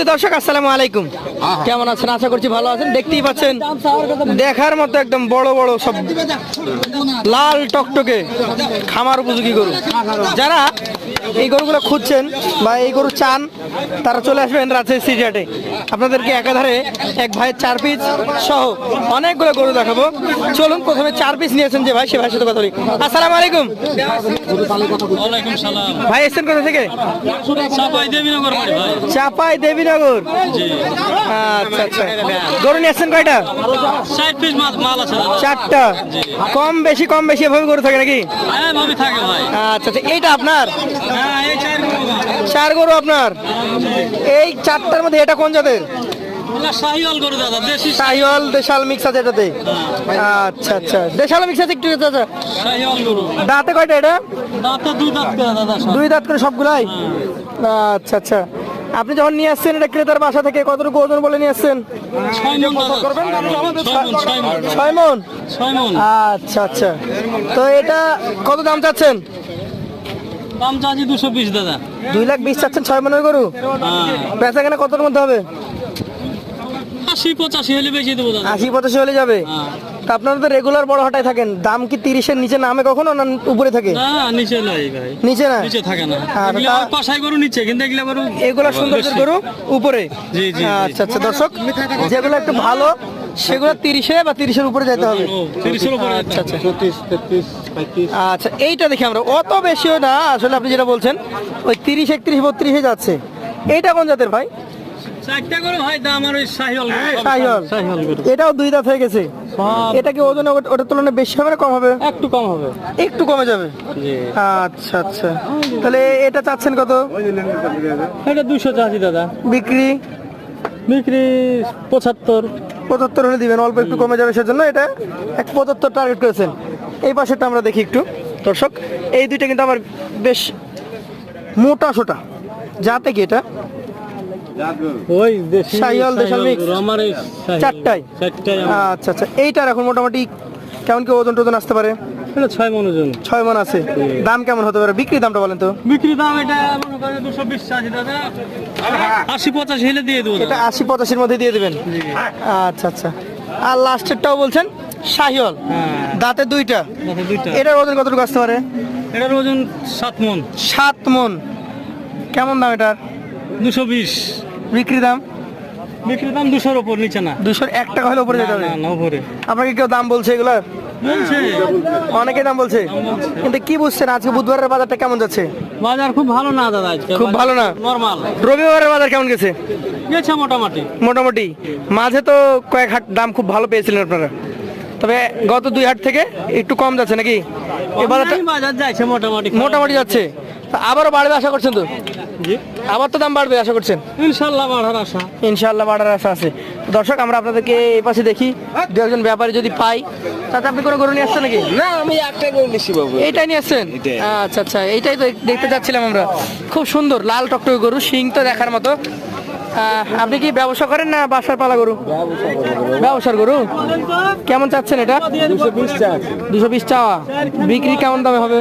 সুধী দর্শক আসসালামু আলাইকুম। কেমন আছেন? আশা করছি ভালো আছেন। দেখতেই পাচ্ছেন দেখার মতো একদম বড় বড় সব লাল টকটকে খামার উপযোগী গরু। যারা এই গরুগুলো খুঁজছেন বা এই গরু চান তারা চলে আসবেন রাজশাহী সিটিহাটে আপনাদেরকে একাধারে এক ভাইয়ের চার পিস সহ অনেকগুলো গরু দেখাবো। চলুন প্রথমে চার পিস নিয়েছেন যে ভাই সে ভাইয়ের সাথে কথা বলি। আসসালামু আলাইকুম। ভাই এসছেন কোথা থেকে? চাপাই দেবীনগর আচ্ছা আচ্ছা। গরু নিয়ে আসছেন কয়টা? চারটা? কম বেশি কম বেশি এভাবে গরু থাকে নাকি? হ্যাঁ আচ্ছা আচ্ছা। এইটা আপনার? চার গরু আপনার? এই চারটার মধ্যে এটা কোন জাতের? দেশাল মিক্স আছে এটাতে? আচ্ছা আচ্ছা। দেশাল মিক্স আছে একটু গরু। দাঁতে কয়টা এটা? দুই দাঁত করে সবগুলাই? আচ্ছা আচ্ছা। আপনি যখন নিয়ে আসছেন এটা ক্রেতার বাসা থেকে কতটুকু ওজন বলে নিয়ে আসছেন? ছয় মন। আচ্ছা আচ্ছা। তো এটা কত দাম চাচ্ছেন? দাম চাচ্ছি দুশো দাদা। দুই লাখ বিশ চাচ্ছেন ছয় মনের গরু? বেচা কেনা কতর মধ্যে হবে? আশি পঁচাশি হলে বেশি দেবো দাদা। আশি পঁচাশি হলে যাবে? হ্যাঁ। আপনারা তো রেগুলার বড় হাটায় থাকেন। দাম কি তিরিশের নিচে নামে কখনো না উপরে থাকে? না নিচে নাই ভাই। নিচে না? নিচে থাকে না। আর গরু নিচে কিন্তু এগুলা গরু এগুলো সুন্দর গরু উপরে? জি, জি, জি। আচ্ছা আচ্ছা দর্শক যেগুলো একটু ভালো সেগুলো তিরিশে বা তিরিশের উপরে যেতে হবে? তিরিশের উপরে যেতে আচ্ছা আচ্ছা। আচ্ছা এইটা দেখি আমরা। অত বেশিও না আসলে আপনি যেটা বলছেন ওই তিরিশ একত্রিশ বত্রিশে যাচ্ছে। এইটা কোন জাতের ভাই? শাহিওয়াল এটাও দুই দাঁত হয়ে গেছে? এটা কি ওজন ওটা- ওটার তুলনায় বেশি হবে না কম হবে? একটু কম হবে। একটু কমে যাবে? আচ্ছা আচ্ছা। তাহলে এটা চাচ্ছেন কত? এটা দুশো চাষি দাদা। বিক্রি? বিক্রি পঁচাত্তর। পঁচাত্তর হলে দিবেন অল্প একটু কমে যাবে সেজন্য এটা এক পঁচাত্তর টার্গেট করেছেন। এই পাশেরটা আমরা দেখি একটু দর্শক। এই দুইটা কিন্তু আমার বেশ মোটা সোটা। যাতে কি এটা? ওই সাইয়াল দেশাল। চারটায় আচ্ছা আচ্ছা। এইটার এখন মোটামুটি কেমন কি ওজন টোজন আসতে পারে? ছয় মন ওজন। ছয় মন আছে। দাম কেমন হতে পারে? বিক্রি দামটা বলেন তো। বিক্রি দাম এটা মনে করেন দুশো বিশ চাষি দাদা আশি পঁচাশি হলে দিয়ে দেবো এটা আশি পঁচাশির মধ্যে দিয়ে দেবেন? আচ্ছা আচ্ছা। আর লাস্টেরটাও বলছেন শাহিওল। হ্যাঁ। দাঁতে দুইটা। দুইটা। এটার ওজন কতটুকু আসতে পারে? এটার ওজন সাত মন। সাত মন। কেমন দাম এটার? দুশো বিশ। বিক্রি দাম? বিক্রি দাম দুশোর ওপর নিচে না। দুশোর এক টাকা হলে উপরে যেতে হবে? না, উপরে। আপনাকে কেউ দাম বলছে এগুলো? বলছে। অনেকে দাম বলছে। কিন্তু কি বুঝছেন আজকে বুধবারের বাজারটা কেমন যাচ্ছে? বাজার খুব ভালো না দাদা আজকে খুব ভালো না? নর্মাল রবিবারের বাজার কেমন গেছে? গেছে মোটামুটি। মোটামুটি। মাঝে তো কয়েক হাট দাম খুব ভালো পেয়েছিলেন আপনারা। তবে গত দুই হাট থেকে একটু কম যাচ্ছে নাকি? এই বাজারটা বাজার যাচ্ছে মোটামুটি। মোটামুটি যাচ্ছে। আবারও বাড়বে আশা করছেন তো? জি। আবার তো দাম বাড়বে আশা করছেন? ইনশাল্লাহ বাড়ার আশা। ইনশাআল্লাহ বাড়ার আশা আছে। দর্শক আমরা আপনাদেরকে এই পাশে দেখি দু একজন ব্যাপারী যদি পাই তাতে আপনি কোনো গরু নিয়ে আসছেন নাকি? না আমি একটাই করে নিচ্ছি বাবু। এইটাই নিয়ে আসছেন? আচ্ছা আচ্ছা এইটাই তো দেখতে চাচ্ছিলাম আমরা। খুব সুন্দর লাল টকটকে গরু শিং তো দেখার মতো। আপনি কি ব্যবসা করেন না বাসার পালা গরু? ব্যবসার গরু? কেমন চাচ্ছেন এটা? দুশো বিশ চাওয়া। বিক্রি কেমন দামে হবে?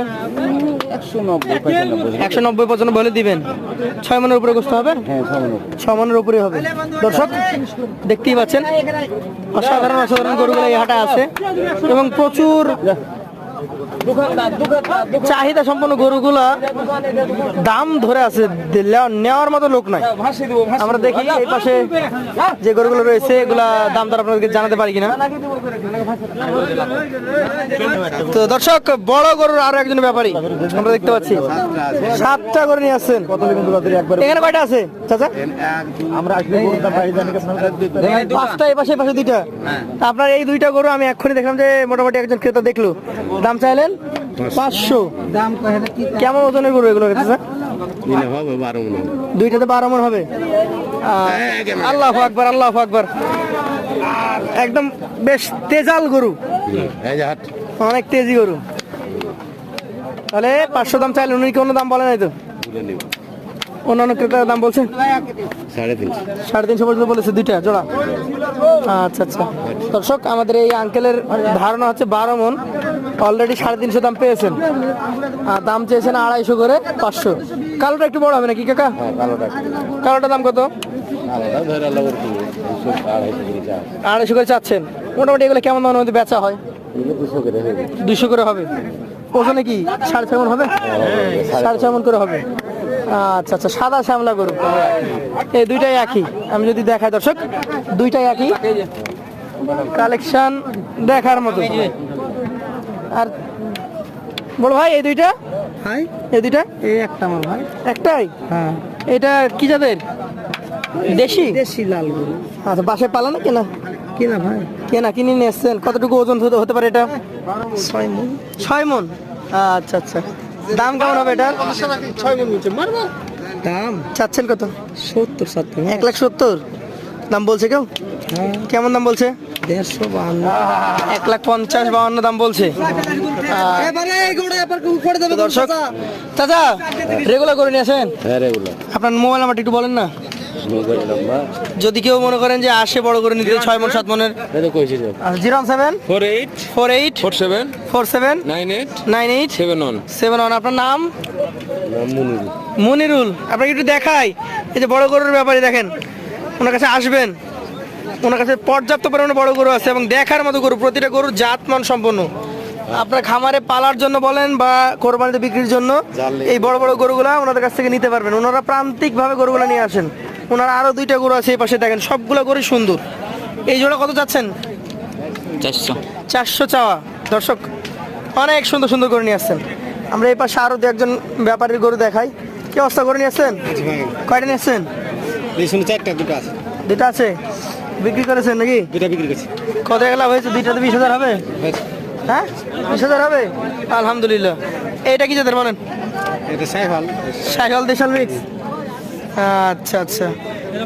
একশো নব্বই পঁচানব্বই একশো নব্বই পর্যন্ত বলে দিবেন। ছয় মনের উপরে গোস্ত হবে? হ্যাঁ ছয় মনের উপরে। হবে। দর্শক দেখতেই পাচ্ছেন অসাধারণ অসাধারণ গরুগুলো এই হাটা আছে। এবং প্রচুর চাহিদা সম্পন্ন গরুগুলা দাম ধরে আছে নেওয়ার মতো লোক নাই। আমরা দেখি এই পাশে যে গরুগুলো রয়েছে এগুলা দাম দর আপনাদেরকে জানাতে পারি কিনা। তো দর্শক বড় গরুর আরও একজন ব্যাপারী আমরা দেখতে পাচ্ছি। সাতটা গরু নিয়ে আসছেন। এখানে কয়টা আছে চাচা? আমরা পাঁচটা এই পাশে পাশে দুইটা। আপনার এই দুইটা গরু আমি এক্ষুনি দেখলাম যে মোটামুটি একজন ক্রেতা দেখল। দাম চাইলেন? পাঁচশো। কেমন ওজনের গরু এগুলো মনে। দুইটাতে বারো মন হবে? আল্লাহ আকবার আল্লাহ আকবার। একদম বেশ তেজাল গরু। এই যে হাট। অনেক তেজি গরু। তাহলে পাঁচশো দাম চাইলেন উনি কোনো দাম বলে নাই তো? অন্যান্য ক্রেতার দাম বলছেন? সাড়ে তিনশো। সাড়ে তিনশো পর্যন্ত বলেছে দুইটা জোড়া। আচ্ছা আচ্ছা। দর্শক আমাদের এই আঙ্কেলের ধারণা হচ্ছে বারো মন। অলরেডি সাড়ে তিনশো দাম পেয়েছেন। আর দাম চেয়েছেন আড়াইশো করে পাঁচশো। কালোটা একটু বড় হবে নাকি কাকা? হ্যাঁ কালোটা দাম কত? আড়াইশো করে চাচ্ছেন। মোটামুটি এগুলো কেমন দামের মধ্যে বেচা হয়? দুশো করে হবে। ওজনে কি সাড়ে ছয় মন হবে? সাড়ে ছয় করে হবে। আচ্ছা আচ্ছা সাদা শ্যামলা গরু। এই দুইটাই একই। আমি যদি দেখাই দর্শক দুইটাই একই। কালেকশন দেখার মতো। আর বড় ভাই এই দুইটা? ভাই? এই দুইটা? এই একটা আমার ভাই। একটাই? হ্যাঁ। এটা কি যাদের দেশি? দেশি লাল গরু। আচ্ছা বাসায় পালা না কেনা? কিনা ভাই। কেনা কিনে নিয়ে এসছেন। কতটুকু ওজন হতে পারে এটা? ছয় মন। ছয় মন? আচ্ছা আচ্ছা। দাম কেমন হবে এটা দাম? চাচ্ছেন কত? সত্তর সত্তর। এক লাখ সত্তর। দাম বলছে কেউ? হ্যাঁ। কেমন দাম বলছে? দেড়শো বান্ন এক লাখ পঞ্চাশ বাউন্ন দাম বলছে। দর্শক চাচা রেগুলার করে নিয়ে আসেন? হ্যাঁ রেগুলার আপনার মোবাইল নাম্বারটা একটু বলেন না। যদি কেউ মনে করেন যে আসে বড় করে নিতে ছয় মন সাত মনের। Zero seven four eight four eight four seven four seven nine eight nine eight seven one seven one আপনার নাম? নাম মনিরুল। আপনাকে একটু দেখাই। এই যে বড় গরুর ব্যাপারে দেখেন ওনার কাছে আসবেন। ওনার কাছে পর্যাপ্ত পরিমাণে বড় গরু আছে এবং দেখার মতো গরু প্রতিটা গরুর জাতমান সম্পন্ন। আপনার খামারে পালার জন্য বলেন বা কোরবানিতে বিক্রির জন্য এই বড় বড় গরুগুলা ওনাদের কাছ থেকে নিতে পারবেন। ওনারা প্রান্তিকভাবে গরুগুলা নিয়ে আসেন। ওনারা আরও দুইটা গরু আছে এই পাশে দেখেন সবগুলো গরু সুন্দর। এই জোড়া কত চাচ্ছেন? চারশো। চারশো চাওয়া। দর্শক অনেক সুন্দর সুন্দর করে নিয়ে আসছেন। আমরা এই পাশে আরও দু একজন ব্যাপারীর গরু দেখাই। কি অবস্থা করে নিয়ে আসছেন? কয়টা নিয়ে আসছেন? চারটা দুটো আছে। দুটা আছে? বিক্রি করেছেন নাকি? দুটা বিক্রি করছি। কত লাভ হয়েছে? দুইটাতে বিশ হাজার হবে? হ্যাঁ? বিশ হাজার হবে? আলহামদুলিল্লাহ। এইটা কি যাদের বলেন এটা সাইফাল। সাইকেল দেশাল মিক্স। আচ্ছা আচ্ছা।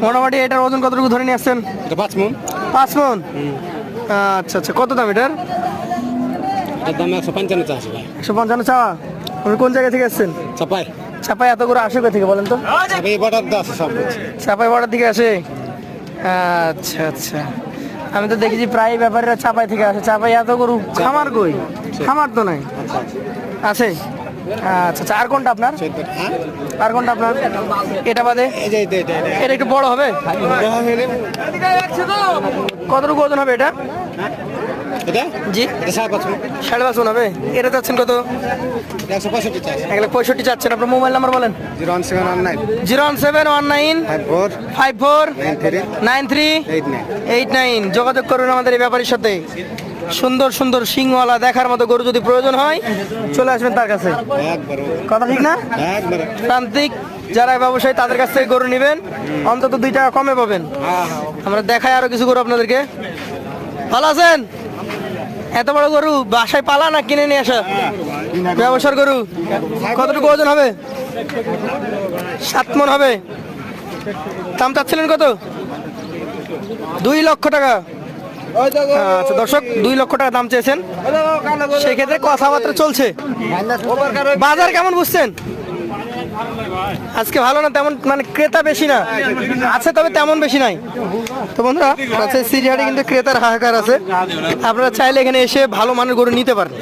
মোটামুটি এটার ওজন কতটুকু ধরে নিয়ে আসছেন? পাঁচ মন। পাঁচ মন? আচ্ছা আচ্ছা। কত দাম এটার? দাম একশো পঞ্চান্ন চা একশো পঞ্চান্ন চাওয়া আপনি কোন জায়গা থেকে আসছেন? চাপাই। চাপাই এত করে আসে কোথা থেকে বলেন তো? চাপাই বর্ডার দিকে আসে? আচ্ছা আচ্ছা। আমি তো দেখেছি প্রায় ব্যাপারীরা চাপাই থেকে আসে। চাপাই এত গরু খামার কই? খামার তো নাই। আছে? আচ্ছা আচ্ছা। আর কোনটা আপনার? হ্যাঁ? আর কোনটা আপনার? এটা বাদে? এটা একটু বড় হবে? কতটুকু ওজন হবে এটা? এটা? জি। এটা সাড়ে পাঁচ সাড়ে পাঁচ হবে? এটা চাচ্ছেন কত? একশো পঁয়ষট্টি এক লাখ পঁয়ষট্টি চাচ্ছেন। আপনার মোবাইল নাম্বার বলেন। Zero one seven one nine. Zero one seven one nine. Five four. Five four. Nine three. Nine three. Eight nine. Eight nine. যোগাযোগ করুন আমাদের এই ব্যাপারীর সাথে। সুন্দর সুন্দর সিংওয়ালা দেখার মতো গরু যদি প্রয়োজন হয় চলে আসবেন তার কাছে। কথা ঠিক না? প্রান্তিক যারা ব্যবসায়ী তাদের কাছ থেকে গরু নেবেন। অন্তত দুই টাকা কমে পাবেন। আমরা দেখাই আরও কিছু গরু আপনাদেরকে। ভালো আছেন? এত বড় গরু বাসায় পালা না কিনে নিয়ে আসা? ব্যবসার গরু। কতটুকু ওজন হবে? সাত মন হবে। দাম চাচ্ছিলেন কত? দুই লক্ষ টাকা। আচ্ছা দর্শক, দুই লক্ষ টাকা দাম চেয়েছেন। সেক্ষেত্রে কথাবার্তা চলছে। বাজার কেমন বুঝছেন? আজকে ভালো না, তেমন মানে ক্রেতা বেশি না। আছে তবে তেমন বেশি নাই। তো বন্ধুরা, আছে সিরিয়ারে কিন্তু ক্রেতার হাহাকার আছে। আপনারা চাইলে এখানে এসে ভালো মানের গরু নিতে পারেন।